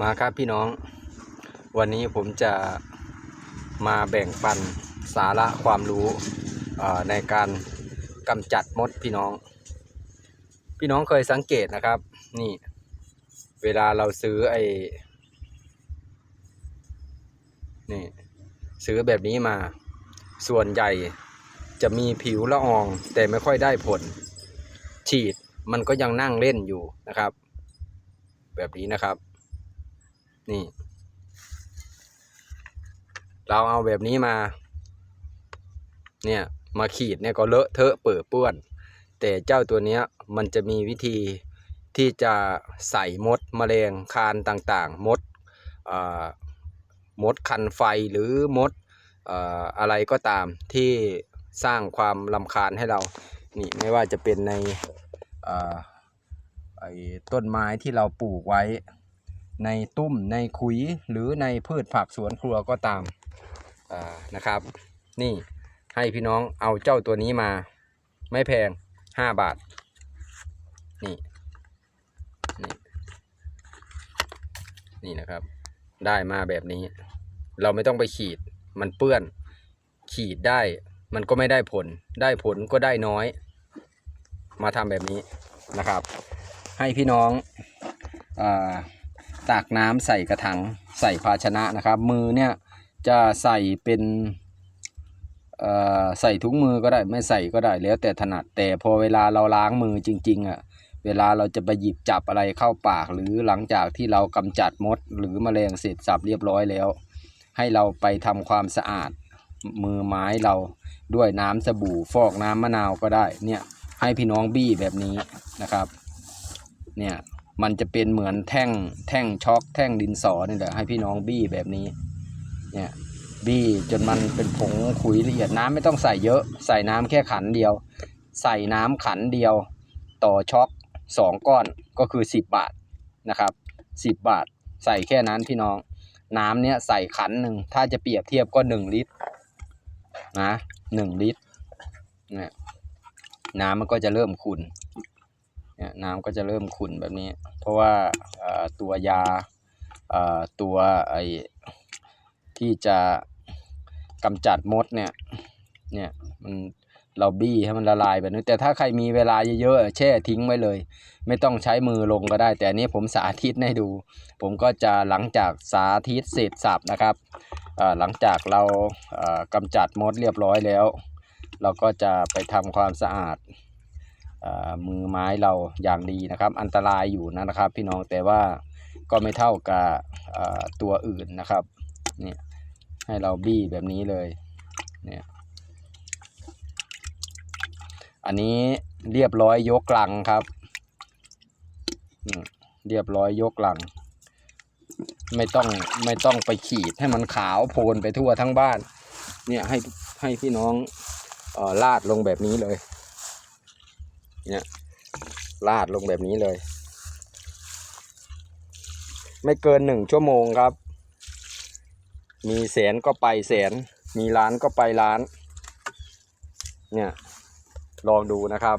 มาครับพี่น้อง วันนี้ผมจะมาแบ่งปันสาระความรู้ในการกำจัดมดพี่น้อง พี่น้องเคยสังเกตนะครับ นี่ เวลาเราซื้อไอ้นี่ซื้อแบบนี้มา ส่วนใหญ่จะมีผิวละออง แต่ไม่ค่อยได้ผล ฉีดมันก็ยังนั่งเล่นอยู่นะครับ แบบนี้นะครับ นี่ เราเอาแบบนี้มา เนี่ย มาขีดเนี่ยก็เลอะเทอะเปื้อเปื้อน แต่เจ้าตัวเนี้ยมันจะมีวิธีที่จะใส่มดแมลงคานต่างๆ มดมดคันไฟหรือมดออะไรก็ตามที่สร้างความลำคาญให้เรา นี่ไม่ว่าจะเป็นในต้นไม้ที่เราปลูกไว้ ในตุ้มในขุยหรือในพืชผักสวนครัวก็ตามานะครับ นี่ให้พี่น้องเอาเจ้าตัวนี้มา ไม่แพงห้าบาท นี่ นี่ นี่นะครับ ได้มาแบบนี้ เราไม่ต้องไปขีด มันเปื้อน ขีดได้ มันก็ไม่ได้ผล ได้ผลก็ได้น้อย มาทำแบบนี้นะครับ ให้พี่น้องอ่า ตากน้ำใส่กระถางใส่ภาชนะนะครับ มือเนี่ยจะใส่เป็นเอ่อใส่ถุงมือก็ได้ไม่ใส่ก็ได้แล้วแต่ถนัดแต่พอเวลาเราล้างมือจริงๆอะเวลาเราจะไปหยิบจับอะไรเข้าปาก หรือหลังจากที่เรากำจัดมด หรือแมลงเสร็จสับเรียบร้อยแล้ว ให้เราไปทำความสะอาดมือไม้เราด้วยน้ำสบู่ฟอกน้ำมะนาวก็ได้เนี่ยให้พี่น้องบี้แบบนี้นะครับเนี่ย มันจะเป็นเหมือนแท่งแท่งช็อกแท่งดินสอนี่แหละให้พี่น้องบี้แบบนี้เนี่ยบี้จนมันเป็นผงขุยละเอียดน้ำไม่ต้องใส่เยอะ ใส่น้ำแค่ขันเดียว ใส่น้ำขันเดียว ต่อช็อกสองก้อนก็คือสิบบาทนะครับสิบบาท ใส่แค่นั้นพี่น้อง น้ำเนี้ยใส่ขันหนึ่งถ้าจะเปรียบเทียบก็หนึ่งลิตรนะหนึ่งลิตรเนี่ยน้ำมันก็จะเริ่มขุ่น น้ำก็จะเริ่มขุ่นแบบนี้ เพราะว่าตัวยาตัวไอที่จะกำจัดมดเนี่ยเนี่ยมันเราบี้ให้มันละลายแบบนี้แต่ถ้าใครมีเวลาเยอะๆแช่ทิ้งไว้เลย ไม่ต้องใช้มือลงก็ได้ แต่อันนี้ผมสาธิตให้ดู ผมก็จะหลังจากสาธิตเสร็จสับนะครับหลังจากเรากำจัดมดเรียบร้อยแล้ว เราก็จะไปทำความสะอาด มือไม้เราอย่างดีนะครับ อันตรายอยู่นะครับ พี่น้องแต่ว่าก็ไม่เท่ากับตัวอื่นนะครับเนี่ยให้เราบี้แบบนี้เลยเนี่ยอันนี้เรียบร้อยยกหลังครับเรียบร้อยยกหลัง ไม่ต้องไม่ต้องไปขีดให้มันขาวโพลนไปทั่วทั้งบ้าน เนี่ยให้ให้พี่น้องออลาดลงแบบนี้เลย เนี่ยลาดลงแบบนี้เลย ไม่เกินหนึ่งชั่วโมงครับ มีแสนก็ไปแสน มีล้านก็ไปล้าน เนี่ย ลองดูนะครับ